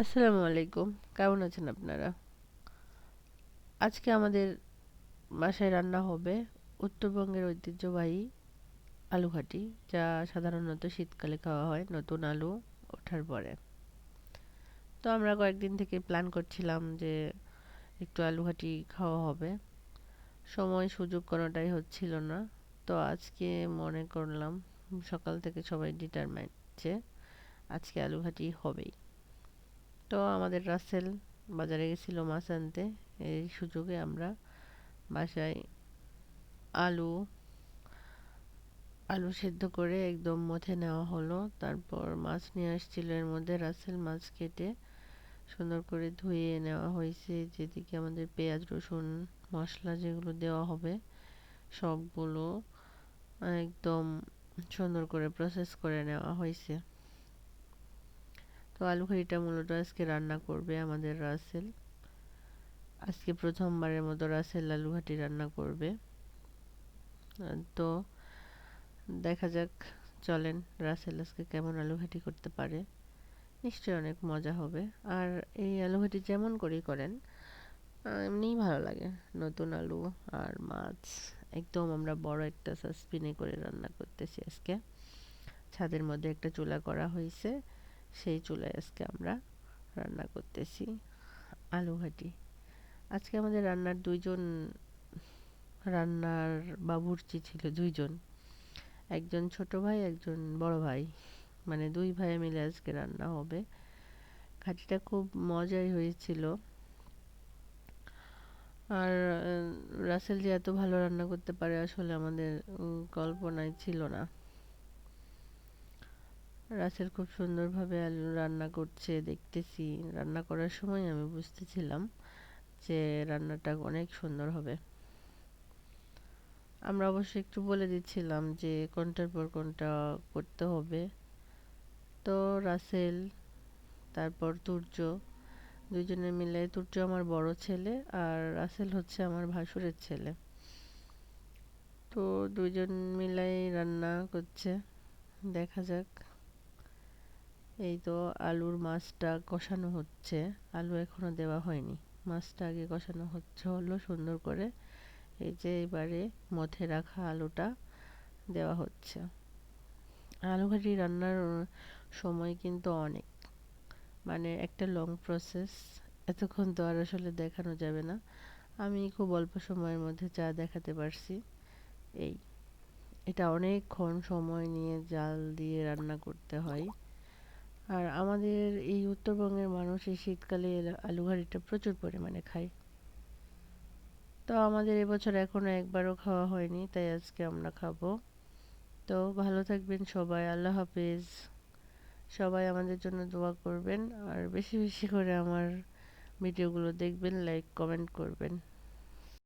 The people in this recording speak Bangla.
আসসালামু আলাইকুম। কেমন আছেন আপনারা? আজকে আমাদের বাসায় রান্না হবে উত্তরবঙ্গের ঐতিহ্যবাহী আলু ঘাটি যা সাধারণত শীতকালে খাওয়া হয় নতুন আলু ওঠার পরে। তো আমরা কয়েকদিন থেকে প্ল্যান করছিলাম যে একটু আলু ঘাটি খাওয়া হবে। সময় সুযোগ কোনোটাই হচ্ছিল না। তো আজকে মনে করলাম সকাল থেকে সবাই ডিটারমাইন্ড যে আজকে আলু ঘাটি হবেই। তো আমাদের রাসেল বাজারে গেছিল মাছ আনতে। এই সুযোগে আমরা বাসায় আলু আলু সেদ্ধ করে একদম মথে নেওয়া হলো। তারপর মাছ নিয়ে আসছিল এর মধ্যে রাসেল মাছ কেটে সুন্দর করে ধুয়ে নেওয়া হয়েছে। যেদিকে আমাদের পেঁয়াজ, রসুন, মশলা যেগুলো দেওয়া হবে, সবগুলো একদম সুন্দর করে প্রসেস করে নেওয়া হয়েছে। তো আলু খাড়িটা মূলত আজকে রান্না করবে আমাদের রাসেল। আজকে প্রথমবারের মতো রাসেল আলু ঘাটি রান্না করবে। তো দেখা যাক, চলেন রাসেল আজকে কেমন আলু ঘাটি করতে পারে। নিশ্চয়ই অনেক মজা হবে। আর এই আলু ঘাটি যেমন করেই করেন এমনিই ভালো লাগে। নতুন আলু আর মাছ, একদম আমরা বড় একটা সাসপিনে করে রান্না করতেছি আজকে। ছাদের মধ্যে একটা চুলা করা হয়েছে। সেই চুলায় আজকে আমরা রান্না করতেছি আলু ঘাটি আজকে আমাদের রান্নার দুইজন, রান্নার বাবুর্চি ছিল দুইজন। একজন ছোট ভাই, একজন বড় ভাই। মানে দুই ভাই মিলে আজকে রান্না হবে। ঘাটিটা খুব মজাই হয়েছিল। আর রাসেল যে এত ভালো রান্না করতে পারে আসলে আমাদের কল্পনায় ছিল না। রাসেল খুব সুন্দরভাবে আলু রান্না করছে, দেখতেছি। রান্না করার সময় আমি বুঝতেছিলাম যে রান্নাটা অনেক সুন্দর হবে। আমরা অবশ্য একটু বলে দিচ্ছিলাম যে কোনটার পর কোনটা করতে হবে। তো রাসেল, তারপর তুর্য দুজনে মিলে, তুর্য আমার বড় ছেলে আর রাসেল হচ্ছে আমার ভাসুরের ছেলে। তো দুজন মিলাই রান্না করছে। দেখা যাক। এই তো আলুর মাছটা কষানো হচ্ছে। আলু এখনও দেওয়া হয়নি। মাছটা আগে কষানো হচ্ছে হলো সুন্দর করে। এই যে এবারে মথে রাখা আলুটা দেওয়া হচ্ছে। আলু ঘাটি রান্নার সময় কিন্তু অনেক। মানে একটা লং প্রসেস এতক্ষণ তো আর আসলে দেখানো যাবে না। আমি খুব অল্প সময়ের মধ্যে যা দেখাতে পারছি, এই। এটা অনেকক্ষণ সময় নিয়ে জাল দিয়ে রান্না করতে হয়। আর আমাদের এই উত্তরবঙ্গের মানুষ এই শীতকালে আলু ঘাটিটা প্রচুর পরিমাণে খায়। তো আমাদের এবছর এখনও একবারও খাওয়া হয়নি, তাই আজকে আমরা খাব। তো ভালো থাকবেন সবাই, আল্লাহ হাফিজ। সবাই আমাদের জন্য দোয়া করবেন, আর বেশি বেশি করে আমার ভিডিওগুলো দেখবেন, লাইক, কমেন্ট করবেন।